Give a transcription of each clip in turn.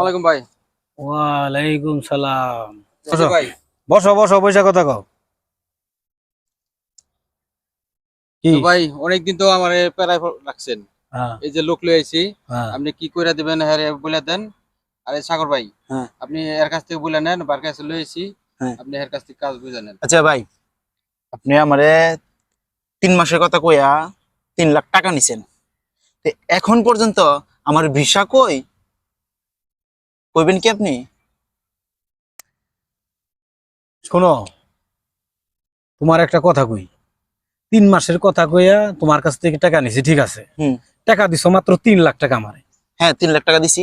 আলাইকুম ভাই। ওয়ালাইকুম সালাম। বসো। বসো পয়সা কথা কও। ভাই অনেকদিন তো আমার প্যারায় রাখছেন। হ্যাঁ। এই যে লোক লই আইছি হ্যাঁ। আপনি কি করে দিবেন হ্যাঁ বলে দেন। আরে সাগর ভাই হ্যাঁ। আপনি এর কাছ থেকে বলে নেন বার কাছে লই আইছি। আপনি এর কাছ থেকে কাজ বুঝে নেন। আচ্ছা ভাই আপনি আমারে তিন মাসের কথা কইয়া তিন লাখ টাকা নিছেন। তো এখন পর্যন্ত আমার ভিসা কই? কইবেন কি আপনি? শোনো তোমার একটা কথা কই। তিন মাসের কথা কইয়া তোমার কাছ থেকে টাকা নিছি ঠিক আছে? হুম। টাকা দিছো মাত্র তিন লাখ টাকা আমারে। হ্যাঁ তিন লাখ টাকা দিছি।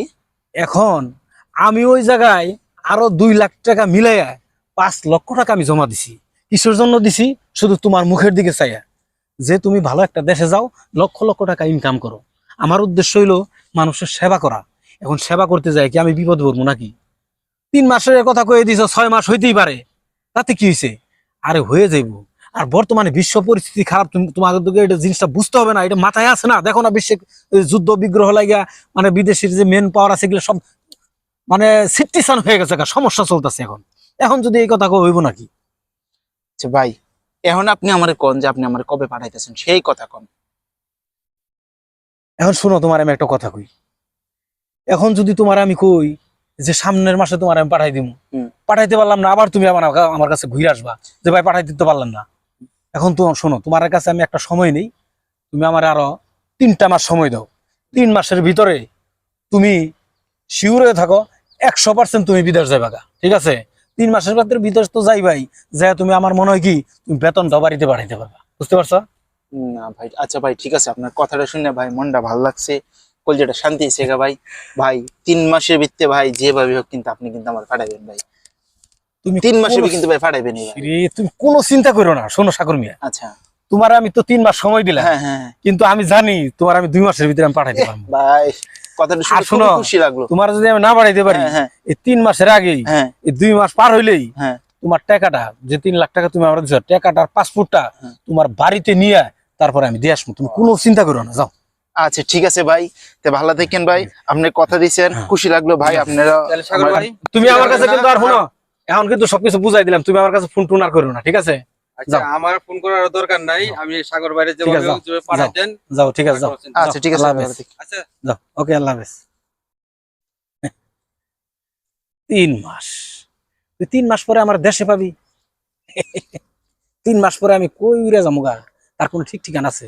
এখন আমি ওই জায়গায় আরও দুই লাখ টাকা মিলাইয়া পাঁচ লক্ষ টাকা আমি জমা দিছি। কিসের জন্য দিছি? শুধু তোমার মুখের দিকে চাইয়া। যে তুমি ভালো একটা দেশে যাও, লক্ষ লক্ষ টাকা ইনকাম করো। আমার উদ্দেশ্য হইল মানুষের সেবা করা। এখন সেবা করতে যাই কি আমি বিপদ পড়ব নাকি? তিন মাসের কথা কয়ে দিছ, ছয় মাস হইতেই পারে। তাতে কি হয়েছে আরে হয়ে যাইব। আর বর্তমানে বিশ্ব পরিস্থিতি খারাপ, তুমি তোমাদের দিকে এটা জিনিসটা বুঝতে হবে না, এটা মাথায় আছে না? দেখো না বিশ্বে যুদ্ধ বিগ্রহ লাগিয়া মানে বিদেশের যে মেন পাওয়ার আছে, এগুলো সব মানে সিটিসান হয়ে গেছে সমস্যা চলতেছে এখন। এখন যদি এই কথা হইব নাকি? আচ্ছা ভাই এখন আপনি আমারে কোন যে আপনি আমারে কবে পাঠাইতেছেন? সেই কথা কোন। এখন শোনো তোমার আমি একটা কথা কই। এখন যদি তোমার আমি কই যে সামনের মাসে তোমার আমি পাঠাই দিব পাঠাইতে পারলাম না আবার তুমি আমার আমার কাছে ঘুরে আসবা যে ভাই পাঠাই দিতে পারলাম না। এখন তো শোনো তোমার কাছে আমি একটা সময় নেই তুমি আমার আরও তিনটা মাস সময় দাও। তিন মাসের ভিতরে তুমি শিওর হয়ে থাকো একশো পার্সেন্ট তুমি বিদেশ যাইবা গা, ঠিক আছে? তিন মাসের ভিতরে বিদেশ তো যাই ভাই। যে তুমি আমার মনে হয় কি তুমি বেতনটাও বাড়িতে বাড়াইতে পারবা। বুঝতে পারছ? না ভাই আচ্ছা ভাই ঠিক আছে। আপনার কথাটা শুনে ভাই মনটা ভালো লাগছে। কলজাটা শান্তি শেখা ভাই। ভাই তিন মাসের ভিত্তে ভাই যেভাবে হোক কিন্তু আপনি কিন্তু আমার ফাটাইবেন ভাই। তুমি তিন মাসের কোনো- কিন্তু ভাই। ফাটাইবেন তুমি কোনো চিন্তা করো না। শোনো সাগর মিয়া। আচ্ছা। তোমার আমি তো তিন মাস সময় দিলাম। হ্যাঁ হ্যাঁ হ্যাঁ। কিন্তু আমি জানি তোমার আমি দুই মাসের ভিতরে আমি পাঠাইতে পারব। ভাই তোমার যদি আমি না পাঠাইতে পারি এই তিন মাসের আগেই হ্যাঁ। এই দুই মাস পার হইলেই হ্যাঁ। তোমার টাকাটা যে তিন লাখ টাকা তুমি আমার দিছো টাকাটার পাসপোর্টটা। তোমার বাড়িতে নিয়ে তারপরে আমি দিয়ে আসব। তুমি কোনো চিন্তা করো না যাও। আচ্ছা ঠিক আছে ভাই। তো ভালো থাকেন ভাই। আপনি কথা হ্যাঁ। খুশি লাগল ভাই। আপনারা তুমি আমার কাছে কিন্তু আর শোনো এখন কিন্তু সবকিছু বুঝাই দিলাম। তুমি আমার কাছে ফোন টুন আর করো না ঠিক আছে? আচ্ছা আমার ফোন করার দরকার নাই আমি সাগর বাইরে ঠিক আছে, যেভাবে যাও, হোক যাও। ঠিক আছে যাও। আচ্ছা ঠিক আছে আল্লাহ হাফেজ। আচ্ছা। যাও ওকে আল্লাহ হাফেজ। তিন মাস। তুই তিন মাস পরে আমার দেশে পাবি। তিন মাস পরে আমি কই উড়ে যাব গা। তার কোনো ঠিক ঠিকানা আছে?